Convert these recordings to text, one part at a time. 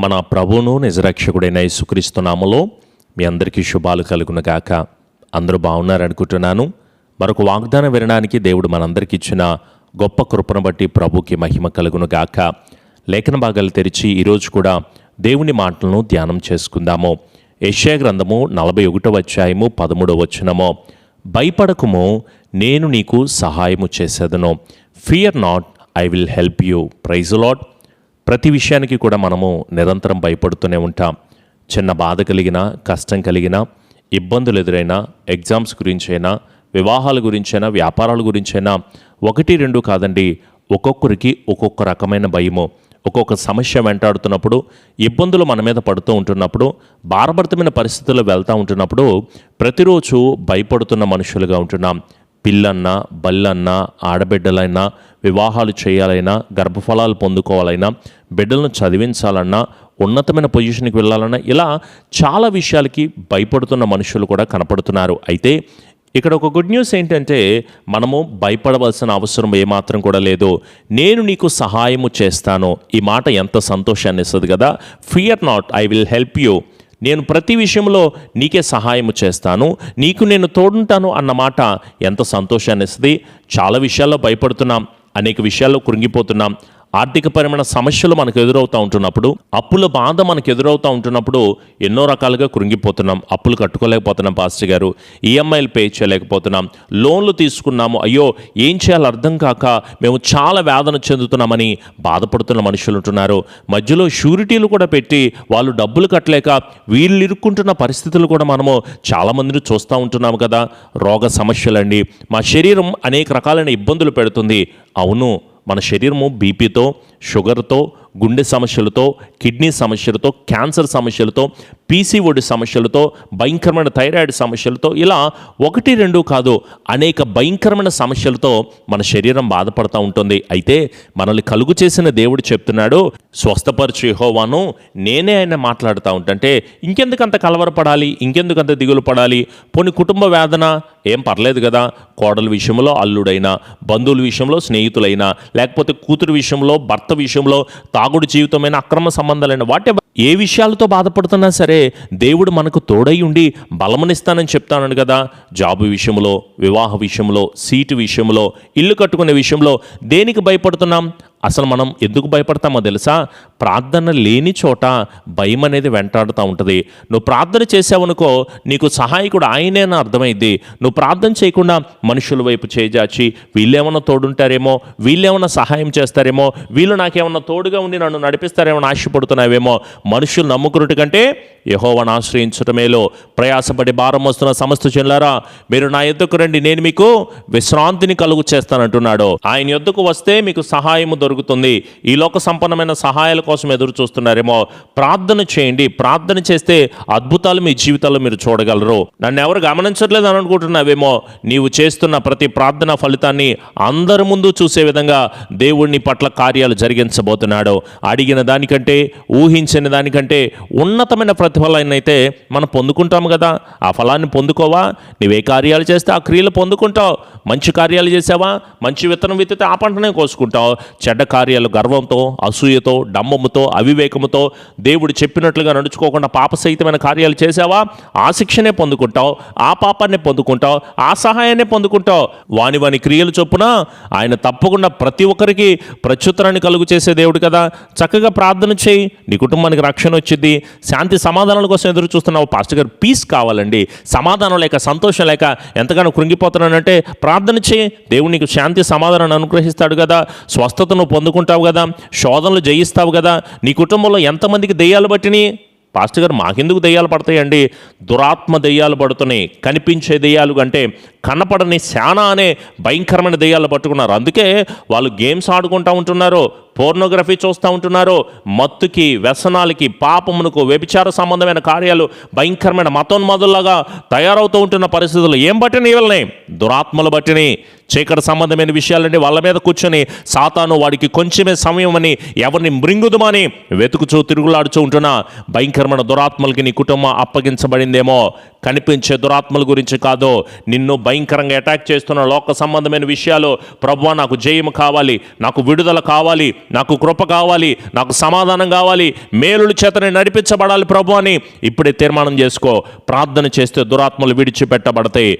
మన ప్రభువును నిజరక్షకుడైన యేసుక్రీస్తునామలో మీ అందరికీ శుభాలు కలుగును గాక. అందరూ బాగున్నారనుకుంటున్నాను మరొక వాగ్దానం వినడానికి దేవుడు మనందరికీ ఇచ్చిన గొప్ప కృపను బట్టి ప్రభుకి మహిమ కలుగును గాక. లేఖన భాగాలు తెరిచి ఈరోజు కూడా దేవుని మాటలను ధ్యానం చేసుకుందాము. యశ్యా గ్రంథము నలభై ఒకటవ అధ్యాయము పదమూడవ వచనము. భయపడకము నేను నీకు సహాయము చేసేదను. Fear not I will help you praise Lord ప్రతి విషయానికి కూడా మనము నిరంతరం భయపడుతూనే ఉంటాం. చిన్న బాధ కలిగిన కష్టం కలిగిన ఇబ్బందులు ఎదురైనా ఎగ్జామ్స్ గురించైనా వివాహాల గురించైనా వ్యాపారాల గురించైనా ఒకటి రెండు కాదండి ఒక్కొక్కరికి ఒక్కొక్క రకమైన భయము. ఒక్కొక్క సమస్య వెంటాడుతున్నప్పుడు ఇబ్బందులు మన మీద పడుతూ ఉంటున్నప్పుడు భారభరితమైన పరిస్థితుల్లో వెళ్తూ ఉంటున్నప్పుడు ప్రతిరోజు భయపడుతున్న మనుషులుగా ఉంటున్నాం. పిల్లన్నా బల్లన్నా ఆడబిడ్డలైనా వివాహాలు చేయాలైనా గర్భఫలాలు పొందుకోవాలైనా బిడ్డలను చదివించాలన్నా ఉన్నతమైన పొజిషన్కి వెళ్ళాలన్నా ఇలా చాలా విషయాలకి భయపడుతున్న మనుషులు కూడా కనపడుతున్నారు. అయితే ఇక్కడ ఒక గుడ్ న్యూస్ ఏంటంటే మనము భయపడవలసిన అవసరం ఏమాత్రం కూడా లేదు. నేను నీకు సహాయము చేస్తాను. ఈ మాట ఎంత సంతోషాన్ని ఇస్తుంది కదా? Fear not I will help you నేను ప్రతి విషయంలో నీకే సహాయం చేస్తాను. నీకు నేను తోడుంటాను అన్నమాట ఎంత సంతోషాన్ని ఇస్తుంది చాలా విషయాల్లో భయపడుతున్నాం. అనేక విషయాల్లో కృంగిపోతున్నాం. ఆర్థికపరమైన సమస్యలు మనకు ఎదురవుతూ ఉంటున్నప్పుడు అప్పుల బాధ మనకు ఎదురవుతూ ఉంటున్నప్పుడు ఎన్నో రకాలుగా కృంగిపోతున్నాం. అప్పులు కట్టుకోలేకపోతున్నాం పాస్టర్ గారు. ఈఎంఐలు పే చేయలేకపోతున్నాం. లోన్లు తీసుకున్నాము. అయ్యో ఏం చేయాలో అర్థం కాక మేము చాలా వేదన చెందుతున్నామని బాధపడుతున్న మనుషులు ఉంటున్నారు. మధ్యలో షూరిటీలు కూడా పెట్టి వాళ్ళు డబ్బులు కట్టలేక వీళ్ళు ఇరుక్కుంటున్న పరిస్థితులు కూడా మనము చాలామందిని చూస్తూ ఉంటున్నాము కదా. రోగ సమస్యలండి. మా శరీరం అనేక రకాలైన ఇబ్బందులు పెడుతుంది. అవును మన శరీరము బీపీతో షుగర్తో గుండె సమస్యలతో కిడ్నీ సమస్యలతో క్యాన్సర్ సమస్యలతో పీసీఓడి సమస్యలతో భయంకరమైన థైరాయిడ్ సమస్యలతో ఇలా ఒకటి రెండు కాదు అనేక భయంకరమైన సమస్యలతో మన శరీరం బాధపడుతూ ఉంటుంది. అయితే మనల్ని కలుగు చేసిన దేవుడు చెప్తున్నాడు స్వస్థపరచు హోవాను నేనే ఆయన మాట్లాడుతూ ఉంటుంటే ఇంకెందుకు అంత కలవరపడాలి ఇంకెందుకంత దిగులు పడాలి పోని కుటుంబ వేదన ఏం పర్లేదు కదా కోడల విషయంలో అల్లుడైనా బంధువుల విషయంలో స్నేహితులైనా లేకపోతే కూతురు విషయంలో భర్త విషయంలో తాగుడు జీవితమైన అక్రమ సంబంధాలైన వాటి ఏ విషయాలతో బాధపడుతున్నా సరే దేవుడు మనకు తోడై ఉండి బలమనిస్తానని చెప్తానని కదా. జాబు విషయంలో వివాహ విషయంలో సీటు విషయంలో ఇల్లు కట్టుకునే విషయంలో దేనికి భయపడుతున్నాం? అసలు మనం ఎందుకు భయపడతామో తెలుసా? ప్రార్థన లేని చోట భయం అనేది వెంటాడుతూ ఉంటుంది. నువ్వు ప్రార్థన చేసావనుకో నీకు సహాయకుడు ఆయనేనా అర్థమైంది నువ్వు ప్రార్థన చేయకుండా మనుషుల వైపు చేజాచి వీళ్ళేమన్నా తోడుంటారేమో వీళ్ళేమన్నా సహాయం చేస్తారేమో వీళ్ళు నాకేమన్నా తోడుగా ఉండి నన్ను నడిపిస్తారేమో ఆశపడుతున్నావేమో మనుషులు నమ్ముకున్నట్టు కంటే యహోవను ఆశ్రయించటమేలో ప్రయాసపడి భారం వస్తున్న సమస్త చెల్లారా మీరు నా ఎద్దుకు రండి నేను మీకు విశ్రాంతిని కలుగు చేస్తానంటున్నాడు. ఆయన ఎద్దుకు వస్తే మీకు సహాయము దొరుకుతుంది ఈ లోక సంపన్నమైన సహాయాల కోసం ఎదురు చూస్తున్నారేమో. ప్రార్థన చేయండి. ప్రార్థన చేస్తే అద్భుతాలు మీ జీవితాల్లో మీరు చూడగలరు. నన్ను ఎవరు గమనించట్లేదు అని అనుకుంటున్నావేమో. నీవు చేస్తున్న ప్రతి ప్రార్థన ఫలితాన్ని అందరి ముందు చూసే విధంగా దేవుడిని పట్ల కార్యాలు జరిగించబోతున్నాడు. అడిగిన దానికంటే ఊహించిన దానికంటే ఉన్నతమైన ప్రతిఫలాన్ని అయితే మనం పొందుకుంటాము కదా. ఆ ఫలాన్ని పొందుకోవా? నువ్వే కార్యాలు చేస్తే ఆ క్రియలు పొందుకుంటావు. మంచి కార్యాలు చేసావా? మంచి విత్తనం విత్తితే ఆ పంటనే కోసుకుంటావు. చెడ్డ కార్యాలు గర్వంతో అసూయతో డమ్మముతో అవివేకముతో దేవుడు చెప్పినట్లుగా నడుచుకోకుండా పాపసహితమైన కార్యాలు చేసావా ఆ శిక్షనే పొందుకుంటావు ఆ పాపాన్ని పొందుకుంటావు ఆ సహాయాన్ని పొందుకుంటావు. వాని వాని క్రియలు చొప్పున ఆయన తప్పకుండా ప్రతి ఒక్కరికి ప్రత్యుత్తరాన్ని కలుగు చేసే దేవుడు కదా. చక్కగా ప్రార్థన చేయి నీ కుటుంబానికి రక్షణ వచ్చింది. శాంతి సమాధానాల కోసం ఎదురు చూస్తున్నావు. పాస్టర్ గారు పీస్ కావాలండి. సమాధానం లేక సంతోషం లేక ఎంతగానో కృంగిపోతున్నానంటే ప్రార్థన చేయి. దేవుడు నీకు శాంతి సమాధానాన్ని అనుగ్రహిస్తాడు కదా. స్వస్థతను పొందుకుంటావు కదా శోధనలు జయిస్తావు కదా నీ కుటుంబంలో ఎంతమందికి దెయ్యాలు బట్టిని పాస్టర్ గారు మాకెందుకు దెయ్యాలు పడతాయండి? దురాత్మ దెయ్యాలు పడుతున్నాయి. కనిపించే దెయ్యాలు అంటే కనపడని శానా అనే భయంకరమైన దెయ్యాలు పట్టుకున్నారు. అందుకే వాళ్ళు గేమ్స్ ఆడుకుంటూ ఉంటున్నారు. పోర్నోగ్రఫీ చూస్తూ ఉంటున్నారు మత్తుకి వ్యసనాలకి పాపమునకు వ్యభిచార సంబంధమైన కార్యాలు భయంకరమైన మతోన్మాదుల్లాగా తయారవుతూ ఉంటున్న పరిస్థితులు. ఏం బట్టిన ఇవ్వలనే దురాత్మలు బట్టిని చీకటి సంబంధమైన విషయాలన్నీ వాళ్ళ మీద కూర్చొని సాతాను వాడికి కొంచెమే సమయం అని ఎవరిని మృంగుదుమని వెతుకుచూ తిరుగులాడుచూ ఉంటున్న. భయంకరమైన దురాత్మలకి నీ కుటుంబం అప్పగించబడిందేమో. కనిపించే దురాత్మల గురించి కాదు నిన్ను భయంకరంగా అటాక్ చేస్తున్న లోక సంబంధమైన విషయాలు ప్రభు నాకు జయము కావాలి నాకు విడుదల కావాలి నాకు కృప కావాలి నాకు సమాధానం కావాలి మేలుల చేతనే నడిపించబడాలి ప్రభు అని ఇప్పుడే తీర్మానం చేసుకో ప్రార్థన చేస్తే దురాత్మలు విడిచిపెట్టబడతాయి.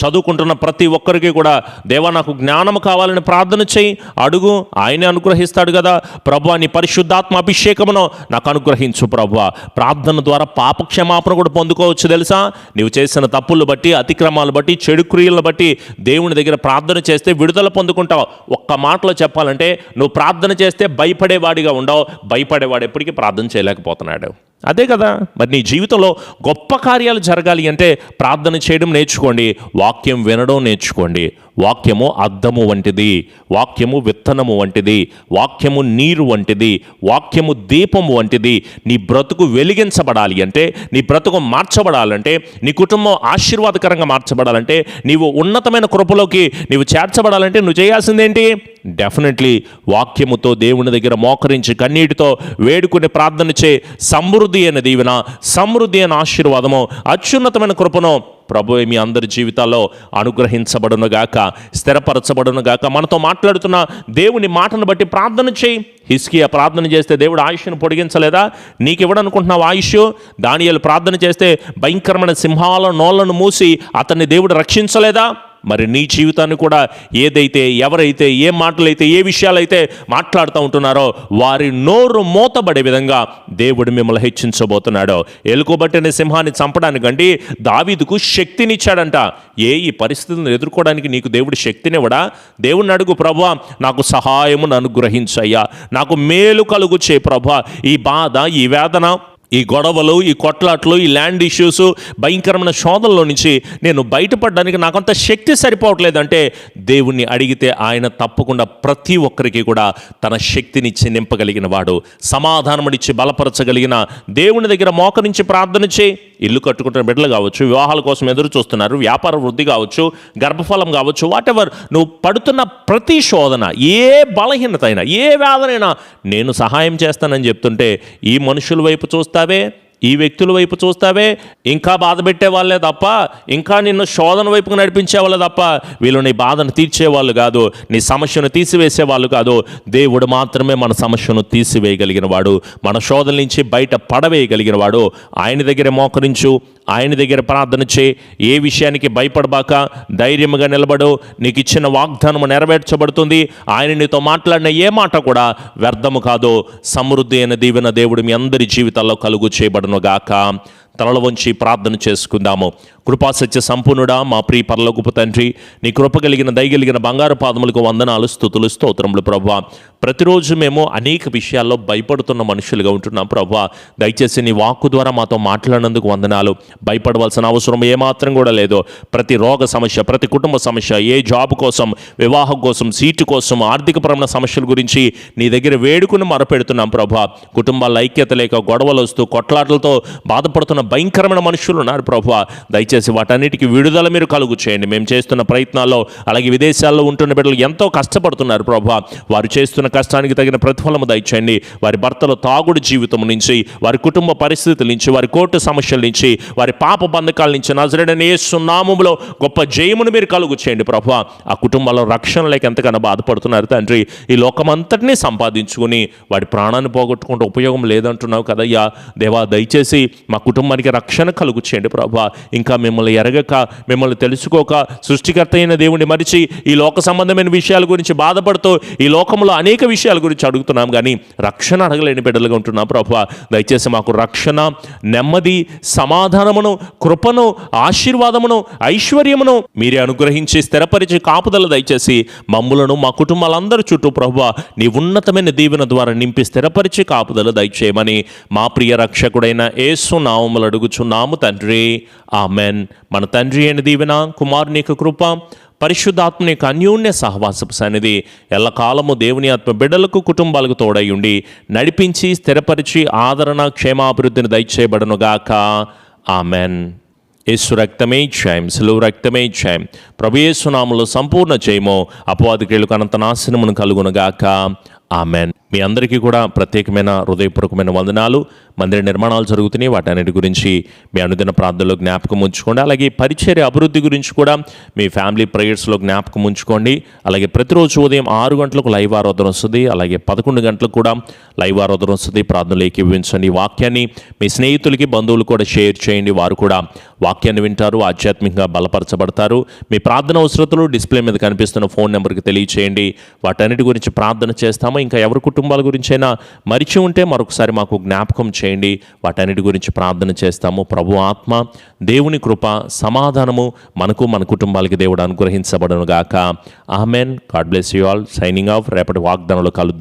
చదువుకుంటున్న ప్రతి ఒక్కరికి కూడా దేవా నాకు జ్ఞానం కావాలని ప్రార్థన చేయి అడుగు ఆయనే అనుగ్రహిస్తాడు కదా ప్రభు నీ పరిశుద్ధాత్మ అభిషేకమును నాకు అనుగ్రహించు ప్రభు. ప్రార్థన ద్వారా పాపక్షమాపణ కూడా పొందుకోవచ్చు తెలుసా? నీవు చేసిన తప్పులు బట్టి అతిక్రమాలు బట్టి చెడు క్రియలను బట్టి దేవుని దగ్గర ప్రార్థన చేస్తే విడుదల పొందుకుంటావు. ఒక్క మాటలో చెప్పాలంటే నువ్వు ప్రార్థన చేస్తే భయపడేవాడిగా ఉండవు భయపడేవాడు ఎప్పటికీ ప్రార్థన చేయలేకపోతున్నాడు. అదే కదా. మరి నీ జీవితంలో గొప్ప కార్యాలు జరగాలి అంటే ప్రార్థన చేయడం నేర్చుకోండి వాక్యం వినడం నేర్చుకోండి. వాక్యము అద్దము వంటిది వాక్యము విత్తనము వంటిది వాక్యము నీరు వంటిది వాక్యము దీపము వంటిది. నీ బ్రతుకు వెలిగించబడాలి అంటే నీ బ్రతుకు మార్చబడాలంటే నీ కుటుంబం ఆశీర్వాదకరంగా మార్చబడాలంటే నీవు ఉన్నతమైన కృపలోకి నీవు చేర్చబడాలంటే నువ్వు చేయాల్సిందేంటి? డెఫినెట్లీ వాక్యముతో దేవుని దగ్గర మోకరించి కన్నీటితో వేడుకుని ప్రార్థన చే సమృద్ధి అయిన దీవెన సమృద్ధి అయిన ఆశీర్వాదము అత్యున్నతమైన కృపను ప్రభు మీ అందరి జీవితాల్లో అనుగ్రహించబడునుగాక స్థిరపరచబడునుగాక. మనతో మాట్లాడుతున్న దేవుని మాటను బట్టి ప్రార్థన చేయి. హిస్కియా ప్రార్థన చేస్తే దేవుడు ఆయుష్ను పొడిగించలేదా? నీకు ఇవ్వడనుకుంటున్నావు ఆయుష్? దానియాలు ప్రార్థన చేస్తే భయంకరమైన సింహాల నోళ్ళను మూసి అతన్ని దేవుడు రక్షించలేదా? మరి నీ జీవితాన్ని కూడా ఏదైతే ఎవరైతే ఏ మాటలైతే ఏ విషయాలైతే మాట్లాడుతూ ఉంటున్నారో వారి నోరు మూతబడే విధంగా దేవుడు మిమ్మల్ని హెచ్చించబోతున్నాడో. ఎలుకోబట్టిన సింహాన్ని చంపడానికండి దావీదుకు శక్తినిచ్చాడంట. ఏ ఈ పరిస్థితులను ఎదుర్కోవడానికి నీకు దేవుడు శక్తినివ్వడా? దేవుడిని అడుగు ప్రభా నాకు సహాయమును అనుగ్రహించయ్యా. నాకు మేలు కలుగు చే ప్రభా. ఈ బాధ ఈ వేదన ఈ గొడవలు ఈ కొట్లాట్లు ఈ ల్యాండ్ ఇష్యూస్ భయంకరమైన శోధనలో నుంచి నేను బయటపడడానికి నాకంత శక్తి సరిపోవట్లేదంటే దేవుణ్ణి అడిగితే ఆయన తప్పకుండా ప్రతి ఒక్కరికి కూడా తన శక్తినిచ్చి నింపగలిగిన వాడు సమాధానమునిచ్చి బలపరచగలిగిన దేవుని దగ్గర మోకరించి ప్రార్థన చేయి. ఇల్లు కట్టుకుంటున్న బిడ్డలు కావచ్చు వివాహాల కోసం ఎదురు చూస్తున్నారు వ్యాపార వృద్ధి కావచ్చు గర్భఫలం కావచ్చు వాట్ ఎవర్ నువ్వు పడుతున్న ప్రతి శోధన ఏ బలహీనత అయినా ఏ వ్యాధనైనా నేను సహాయం చేస్తానని చెప్తుంటే ఈ మనుషుల వైపు చూస్తావే ఈ వ్యక్తుల వైపు చూస్తావే ఇంకా బాధ పెట్టే వాళ్ళే తప్ప ఇంకా నిన్ను శోధన వైపుకు నడిపించే వాళ్ళే తప్ప వీళ్ళు నీ బాధను తీర్చే వాళ్ళు కాదు నీ సమస్యను తీసివేసే వాళ్ళు కాదు. దేవుడు మాత్రమే మన సమస్యను తీసివేయగలిగిన వాడు మన శోధన నుంచి బయట పడవేయగలిగిన వాడు ఆయన దగ్గర మోకరించు ఆయన దగ్గర ప్రార్థన చే ఏ విషయానికి భయపడబాక ధైర్యంగా నిలబడు. నీకు ఇచ్చిన వాగ్దానము నెరవేర్చబడుతుంది. ఆయన నీతో మాట్లాడిన ఏ మాట కూడా వ్యర్థము కాదు. సమృద్ధి అయిన దీవెన దేవుడు మీ అందరి జీవితాల్లో కలుగు గాక. తలలు వంచి ప్రార్థన చేసుకుందాము. కృపాసత్య సంపూర్ణుడా మా ప్రియ పరలోకపు తండ్రి నీ కృప కలిగిన దయగలిగిన బంగారు పాదములకు వందనాలు స్థుతులు స్తోత్రములు ప్రభా ప్రతిరోజు మేము అనేక విషయాల్లో భయపడుతున్న మనుషులుగా ఉంటున్నాం ప్రభా దయచేసి నీ వాక్కు ద్వారా మాతో మాట్లాడినందుకు వందనాలు. భయపడవలసిన అవసరం ఏమాత్రం కూడా లేదు. ప్రతి రోగ సమస్య ప్రతి కుటుంబ సమస్య ఏ జాబ్ కోసం వివాహం కోసం సీటు కోసం ఆర్థికపరమైన సమస్యల గురించి నీ దగ్గర వేడుకుని మరపెడుతున్నాం ప్రభా కుటుంబాల ఐక్యత లేక గొడవలు వస్తూ కొట్లాటలతో బాధపడుతున్న భయంకరమైన మనుషులు ఉన్నారు ప్రభా దయచేసి వాటన్నిటికీ విడుదల మీరు కలుగు చేయండి. మేము చేస్తున్న ప్రయత్నాల్లో అలాగే విదేశాల్లో ఉంటున్న బిడ్డలు ఎంతో కష్టపడుతున్నారు ప్రభా. వారు చేస్తున్న కష్టానికి తగిన ప్రతిఫలము దయచేయండి. వారి భర్తల తాగుడు జీవితం నుంచి వారి కుటుంబ పరిస్థితుల నుంచి వారి కోర్టు సమస్యల నుంచి వారి పాప బంధకాల నుంచి నజరడని నామములో గొప్ప జయమును మీరు కలుగు చేయండి ప్రభా. ఆ కుటుంబాల్లో రక్షణ లేక ఎంతగానో బాధపడుతున్నారు తండ్రి. ఈ లోకమంతటినీ సంపాదించుకుని వాడి ప్రాణాన్ని పోగొట్టుకుంటే ఉపయోగం లేదంటున్నావు కదయ్యా. దేవా దయచేసి మా కుటుంబానికి రక్షణ కలుగు చేయండి ప్రభా. ఇంకా మిమ్మల్ని ఎరగక మిమ్మల్ని తెలుసుకోక సృష్టికర్త అయిన దేవుని మరిచి ఈ లోక సంబంధమైన విషయాల గురించి బాధపడుతూ ఈ లోకంలో అనేక విషయాల గురించి అడుగుతున్నాం కానీ రక్షణ అడగలేని బిడ్డలుగా ఉంటున్నాం ప్రభు దయచేసి మాకు రక్షణ నెమ్మది సమాధానమును కృపను ఆశీర్వాదమును ఐశ్వర్యమును మీరే అనుగ్రహించి స్థిరపరిచి కాపుదల దయచేసి మమ్ములను మా కుటుంబాలందరి చుట్టూ ప్రభు నీ ఉన్నతమైన దీవెన ద్వారా నింపి స్థిరపరిచి కాపుదల దయచేయమని మా ప్రియ రక్షకుడైన ఏసు నామములు అడుగుచున్నాము తండ్రి. ఆమెన్. మన తండ్రి అయిన దీవెన కుమారుని యొక్క కృప పరిశుద్ధాత్మని యొక్క అన్యోన్య సహవాసపు సన్నిధి ఎల్లకాలము దేవుని ఆత్మ బిడ్డలకు కుటుంబాలకు తోడై నడిపించి స్థిరపరిచి ఆదరణ క్షేమాభివృద్ధిని దయచేయబడనుగాక ఆమెన్ యేసు రక్తమే క్షయం సులువు రక్తమే క్షయం ప్రభు యేసునామలో సంపూర్ణ చేయమో అపవాది క్రియలకు అనంత నాశనమును కలుగునుగాక ఆమెన్ మీ అందరికీ కూడా ప్రత్యేకమైన హృదయపూర్వకమైన వందనాలు మందిర నిర్మాణాలు జరుగుతున్నాయి. వాటన్నిటి గురించి మీ అనుదిన ప్రార్థనలో జ్ఞాపకం ఉంచుకోండి. అలాగే పరిచర్య అభివృద్ధి గురించి కూడా మీ ఫ్యామిలీ ప్రేయర్స్లో జ్ఞాపకం ఉంచుకోండి. అలాగే ప్రతిరోజు ఉదయం ఆరు గంటలకు లైవ్ ఆరాధన వస్తుంది. అలాగే పదకొండు గంటలకు కూడా లైవ్ ఆరాధన వస్తుంది. ప్రార్థనలు ఏకీవించండి వాక్యాన్ని మీ స్నేహితులకి బంధువులు కూడా షేర్ చేయండి. వారు కూడా వాక్యాన్ని వింటారు ఆధ్యాత్మికంగా బలపరచబడతారు. మీ ప్రార్థన అవసరతలు డిస్ప్లే మీద కనిపిస్తున్న ఫోన్ నెంబర్కి తెలియచేయండి. వాటన్నిటి గురించి ప్రార్థన చేస్తాము. ఇంకా ఎవరి కుటుంబాల గురించైనా మరిచి ఉంటే మరొకసారి మాకు జ్ఞాపకం చేయండి. వాటన్నిటి గురించి ప్రార్థన చేస్తాము. ప్రభు ఆత్మ దేవుని కృప సమాధానము మనకు మన కుటుంబాలకి దేవుడు అనుగ్రహించబడను గాక amen. God bless you all. Signing off. రేపటి వాగ్దానంలో కలుద్దాం.